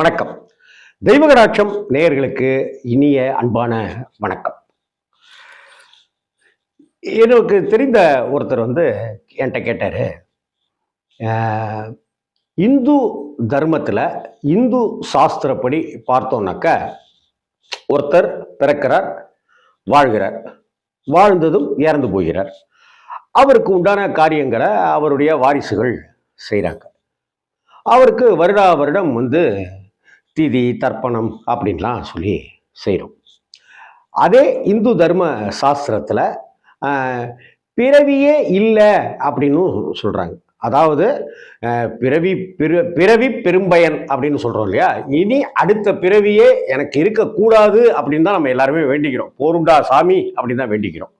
வணக்கம். தெய்வகடாட்சம் நேயர்களுக்கு இனிய அன்பான வணக்கம். எனக்கு தெரிந்த ஒருத்தர் வந்து என்கிட்ட கேட்டார். இந்து தர்மத்தில் இந்து சாஸ்திரப்படி பார்த்தோம்னாக்க ஒருத்தர் பிறக்கிறார் வாழ்கிறார் வாழ்ந்ததும் இறந்து போகிறார். அவருக்கு உண்டான காரியங்களை அவருடைய வாரிசுகள் செய்கிறாங்க அவருக்கு வருடா வருடம் வந்து திதி தர்ப்பணம் அப்படின்லாம் சொல்லி செய்கிறோம் அதே இந்து தர்ம சாஸ்திரத்தில் பிறவியே இல்லை அப்படின்னு சொல்கிறாங்க அதாவது பிறவி பிற பிறவி பெரும்பயன் அப்படின்னு சொல்கிறோம் இல்லையா? இனி அடுத்த பிறவியே எனக்கு இருக்கக்கூடாது அப்படின்னு தான் நம்ம எல்லாருமே வேண்டிக்கிறோம். போருண்டா சாமி அப்படின்னு தான் வேண்டிக்கிறோம்.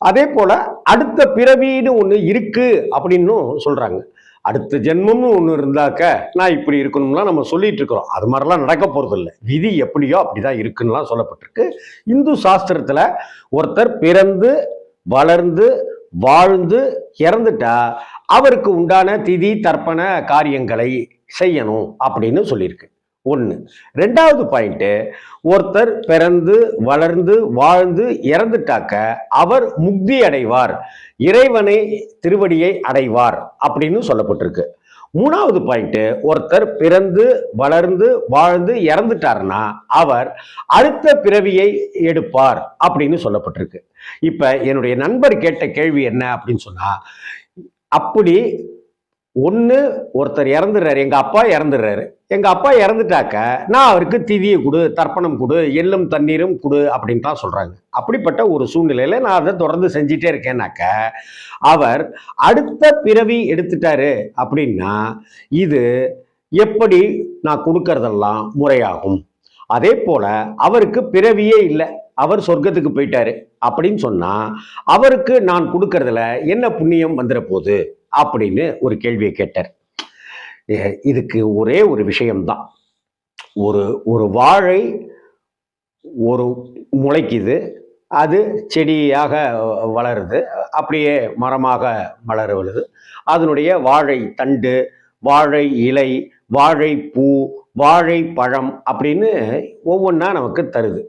அதே போல் அடுத்த பிறவின்னு ஒன்று இருக்குது அப்படின்னும் சொல்கிறாங்க அடுத்த ஜென்மம்னு ஒன்று இருந்தாக்க நான் இப்படி இருக்கணும்லாம் நம்ம சொல்லிட்டு இருக்கிறோம். அது மாதிரிலாம் நடக்க போகிறது இல்லை விதி எப்படியோ அப்படிதான் இருக்குன்னுலாம் சொல்லப்பட்டிருக்கு. இந்து சாஸ்திரத்தில் ஒருத்தர் பிறந்து வளர்ந்து வாழ்ந்து இறந்துட்டா அவருக்கு உண்டான திதி தர்ப்பண காரியங்களை செய்யணும் அப்படின்னு சொல்லியிருக்கு. ஒன்று ரெண்டாவது பாயிண்ட்டு ஒருத்தர் பிறந்து வளர்ந்து வாழ்ந்து இறந்துட்டாக்க அவர் முக்தி அடைவார். இறைவனை திருவடியை அடைவார் அப்படின்னு சொல்லப்பட்டிருக்கு. மூணாவது பாயிண்ட்டு ஒருத்தர் பிறந்து வளர்ந்து வாழ்ந்து இறந்துட்டாருன்னா அவர் அடுத்த பிறவியை எடுப்பார் அப்படின்னு சொல்லப்பட்டிருக்கு. இப்போ என்னுடைய நண்பர் கேட்ட கேள்வி என்ன அப்படின்னு சொன்னால் அப்படி ஒன்று ஒருத்தர் இறந்துடுறாரு எங்கள் அப்பா இறந்துடுறாரு. எங்கள் அப்பா இறந்துட்டாக்க நான் அவருக்கு திவியை கொடு தர்ப்பணம் கொடு எள்ளும் தண்ணீரும் கொடு அப்படின்னு தான் சொல்கிறாங்க அப்படிப்பட்ட ஒரு சூழ்நிலையில் நான் அதை தொடர்ந்து செஞ்சிட்டே இருக்கேன்னாக்க அவர் அடுத்த பிறவி எடுத்துட்டாரு அப்படின்னா இது எப்படி நான் கொடுக்கறதெல்லாம் முறையாகும். அதே போல அவருக்கு பிறவியே இல்லை. அவர் சொர்க்கத்துக்கு போயிட்டாரு அப்படின்னு சொன்னால் அவருக்கு நான் கொடுக்கறதுல என்ன புண்ணியம் வந்துட போகுது? அப்படின்னு ஒரு கேள்வியை கேட்டார். இதுக்கு ஒரே ஒரு விஷயம்தான். ஒரு ஒரு வாழை ஒரு முளைக்குது அது செடியாக வளருது அப்படியே மரமாக வளருவது அதனுடைய வாழை தண்டு வாழை இலை வாழை பூ வாழை பழம் அப்படின்னு ஒவ்வொன்றா நமக்கு தருது.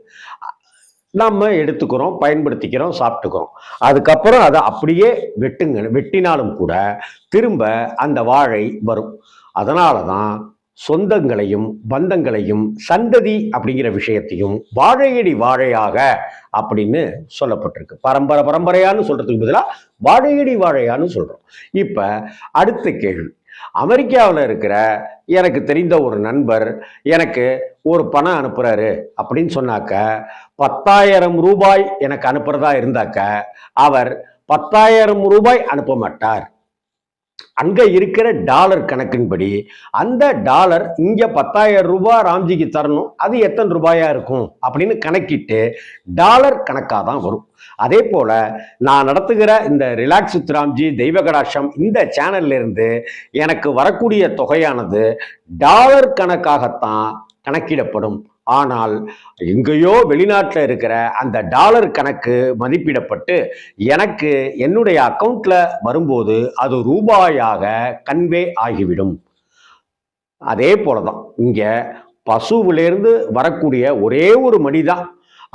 நம்ம எடுத்துக்கிறோம் பயன்படுத்திக்கிறோம் சாப்பிட்டுக்கிறோம். அதுக்கப்புறம் அதை அப்படியே வெட்டுங்க வெட்டினாலும் கூட திரும்ப அந்த வாழை வரும். அதனால தான் சொந்தங்களையும் பந்தங்களையும் சந்ததி அப்படிங்கிற விஷயத்தையும் வாழையடி வாழையாக அப்படின்னு சொல்லப்பட்டிருக்கு. பரம்பரை பரம்பரையான்னு சொல்றதுக்கு பதிலாக வாழையடி வாழையான்னு சொல்றோம். இப்ப அடுத்த கேள்வி. அமெரிக்காவில் இருக்கிற எனக்கு தெரிந்த ஒரு நண்பர் எனக்கு ஒரு பணம் அனுப்புறாரு அப்படின்னு சொன்னாக்க பத்தாயிரம் ரூபாய் எனக்கு அனுப்புறதா இருந்தாக்க அவர் பத்தாயிரம் ரூபாய் அனுப்ப மாட்டார். அங்கே இருக்கிற டாலர் கணக்கின்படி அந்த டாலர் இங்கே பத்தாயிரம் ரூபாய் ராம்ஜிக்கு தரணும் அது எத்தனை ரூபாயாக இருக்கும் அப்படின்னு கணக்கிட்டு டாலர் கணக்காக தான் வரும். அதே போல் நான் நடத்துகிற இந்த ரிலாக்ஸ் ராம்ஜி தெய்வகடாட்சம் இந்த சேனல்லேருந்து எனக்கு வரக்கூடிய தொகையானது டாலர் கணக்காகத்தான் கணக்கிடப்படும். ஆனால் எங்கேயோ வெளிநாட்டில் இருக்கிற அந்த டாலர் கணக்கு மதிப்பிடப்பட்டு எனக்கு என்னுடைய அக்கௌண்ட்ல வரும்போது அது ரூபாயாக கன்வே ஆகிவிடும். அதே போல தான் இங்கே பசுவிலேருந்து வரக்கூடிய ஒரே ஒரு மடி தான்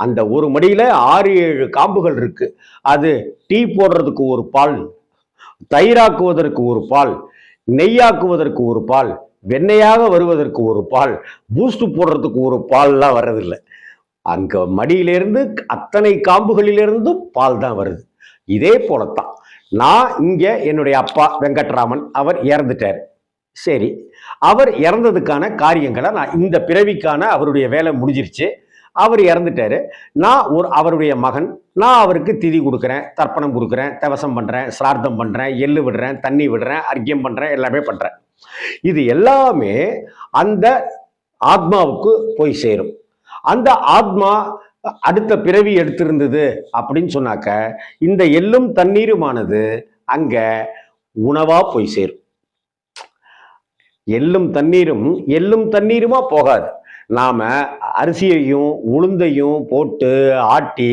அந்த ஒரு மடியில் ஆறு ஏழு காம்புகள் இருக்கு. அது டீ போடுறதுக்கு ஒரு பால் தயிராக்குவதற்கு ஒரு பால் நெய்யாக்குவதற்கு ஒரு பால் வெண்ணையாக வருவதற்கு ஒரு பால் பூஸ்ட் போடுறதுக்கு ஒரு பால்லாம் வர்றதில்லை. அங்கே மடியிலிருந்து அத்தனை காம்புகளிலிருந்தும் பால் தான் வருது. இதே போலத்தான். நான் இங்கே என்னுடைய அப்பா வெங்கட்ராமன் அவர் இறந்துட்டார். சரி அவர் இறந்ததுக்கான காரியங்களை நான் இந்த பிறவிக்கான அவருடைய வேலை முடிஞ்சிருச்சு. அவர் இறந்துட்டாரு. நான் ஒரு அவருடைய மகன். நான் அவருக்கு திதி கொடுக்குறேன் தர்ப்பணம் கொடுக்குறேன் தவசம் பண்ணுறேன் சிரார்த்தம் பண்ணுறேன் எள்ளு விடுறேன் தண்ணி விடுறேன் அர்க்கியம் பண்ணுறேன் எல்லாமே பண்ணுறேன் இது எல்லாமே அந்த ஆத்மாவுக்கு போய் சேரும். அந்த ஆத்மா அடுத்த பிறவி எடுத்திருந்தது அப்படின்னு சொன்னாக்க இந்த எள்ளும் தண்ணீருமானது அங்க உணவா போய் சேரும். எள்ளும் தண்ணீரும் எள்ளும் தண்ணீருமா போகாது. நாம் அரிசியையும் உளுந்தையும் போட்டு ஆட்டி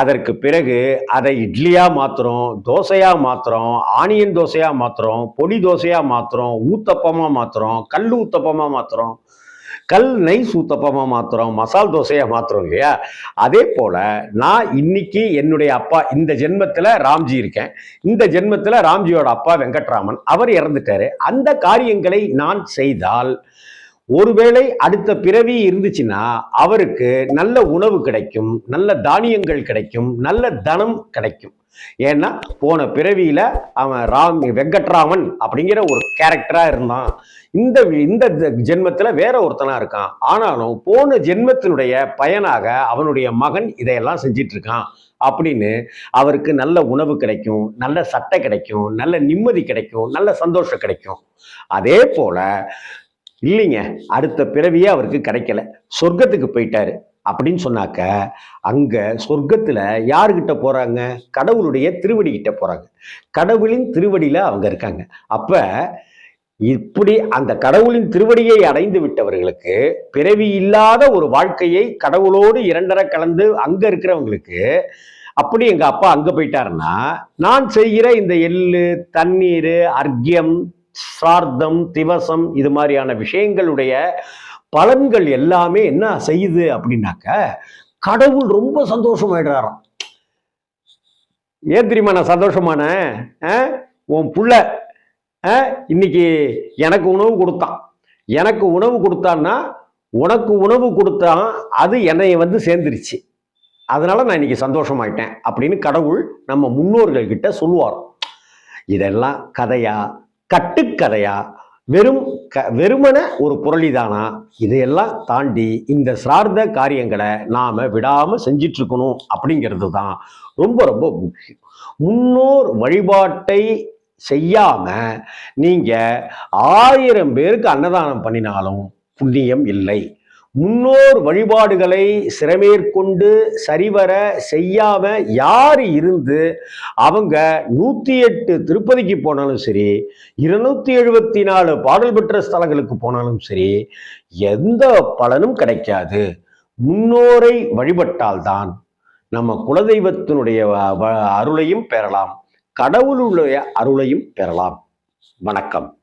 அதற்கு பிறகு அதை இட்லியாக மாத்துறோம் தோசையாக மாத்துறோம் ஆனியன் தோசையாக மாற்றுறோம் பொடி தோசையாக மாத்துறோம் ஊத்தப்பமாக மாத்துறோம் கல் ஊத்தப்பமாக மாத்துறோம் கல் நெய் சூத்தப்பமாக மாத்துறோம் மசால் தோசையாக மாற்றுறோம் இல்லையா? அதே போல் நான் இன்னைக்கு என்னுடைய அப்பா இந்த ஜென்மத்தில் ராம்ஜி இருக்கேன். இந்த ஜென்மத்தில் ராம்ஜியோட அப்பா வெங்கட்ராமன் அவர் இறந்துட்டாரு. அந்த காரியங்களை நான் செய்தால் ஒருவேளை அடுத்த பிறவி இருந்துச்சுன்னா அவருக்கு நல்ல உணவு கிடைக்கும் நல்ல தானியங்கள் கிடைக்கும் நல்ல தனம் கிடைக்கும். ஏன்னா போன பிறவியில அவன் ராம் வெங்கட்ராமன் அப்படிங்கிற ஒரு கேரக்டரா இருந்தான். இந்த இந்த ஜென்மத்துல வேற ஒருத்தனா இருக்கான். ஆனாலும் போன ஜென்மத்தினுடைய பயனாக அவனுடைய மகன் இதையெல்லாம் செஞ்சிட்டு இருக்கான் அப்படின்னு அவருக்கு நல்ல உணவு கிடைக்கும் நல்ல சட்டை கிடைக்கும் நல்ல நிம்மதி கிடைக்கும் நல்ல சந்தோஷம் கிடைக்கும். அதே போல இல்லைங்க அடுத்த பிறவியே அவருக்கு கிடைக்கல. சொர்க்கத்துக்கு போயிட்டாரு. அப்படின்னு சொன்னாக்க அங்க சொர்க்கத்துல யாருக்கிட்ட போறாங்க? கடவுளுடைய திருவடி கிட்ட போறாங்க. கடவுளின் திருவடியில அவங்க இருக்காங்க. அப்ப இப்படி அந்த கடவுளின் திருவடியை அடைந்து விட்டவர்களுக்கு பிறவி இல்லாத ஒரு வாழ்க்கையை கடவுளோடு இரண்டரை கலந்து அங்க இருக்கிறவங்களுக்கு அப்படி எங்க அப்பா அங்க போயிட்டாருன்னா நான் செய்கிற இந்த எள்ளு தண்ணீர் அர்க்கியம் சார்த்தம் திவசம் இது மாதிரியான விஷயங்களுடைய பலன்கள் எல்லாமே என்ன செய்யுது அப்படின்னாக்க கடவுள் ரொம்ப சந்தோஷமாயிடுறாராம். ஏன் தெரியுமா நான் சந்தோஷமான உன் புள்ள ஆ, இன்னைக்கு எனக்கு உணவு கொடுத்தான். எனக்கு உணவு கொடுத்தான்னா உனக்கு உணவு கொடுத்தான் அது என்னை வந்து சேர்ந்துருச்சு. அதனால நான் இன்னைக்கு சந்தோஷமாயிட்டேன் அப்படின்னு கடவுள் நம்ம முன்னோர்கள் கிட்ட சொல்லுவார் இதெல்லாம் கதையா? கட்டுக்கதையா? வெறும் க வெறுமன ஒரு புரளிதானா? இதையெல்லாம் தாண்டி இந்த சார்ந்த காரியங்களை நாம் விடாமல் செஞ்சிட்ருக்கணும் அப்படிங்கிறது தான் ரொம்ப ரொம்ப முக்கியம். முன்னோர் வழிபாட்டை செய்யாமல் நீங்கள் ஆயிரம் பேருக்கு அன்னதானம் பண்ணினாலும் புண்ணியம் இல்லை. முன்னோர் வழிபாடுகளை சிறமேற்கொண்டு சரிவர செய்யாம யார் இருந்து அவங்க நூற்றி எட்டு திருப்பதிக்கு போனாலும் சரி இருநூத்தி எழுபத்தி நாலு பாடல் பெற்ற ஸ்தலங்களுக்கு போனாலும் சரி எந்த பலனும் கிடைக்காது. முன்னோரை வழிபட்டால்தான் நம்ம குலதெய்வத்தினுடைய அருளையும் பெறலாம். கடவுளுடைய அருளையும் பெறலாம். வணக்கம்.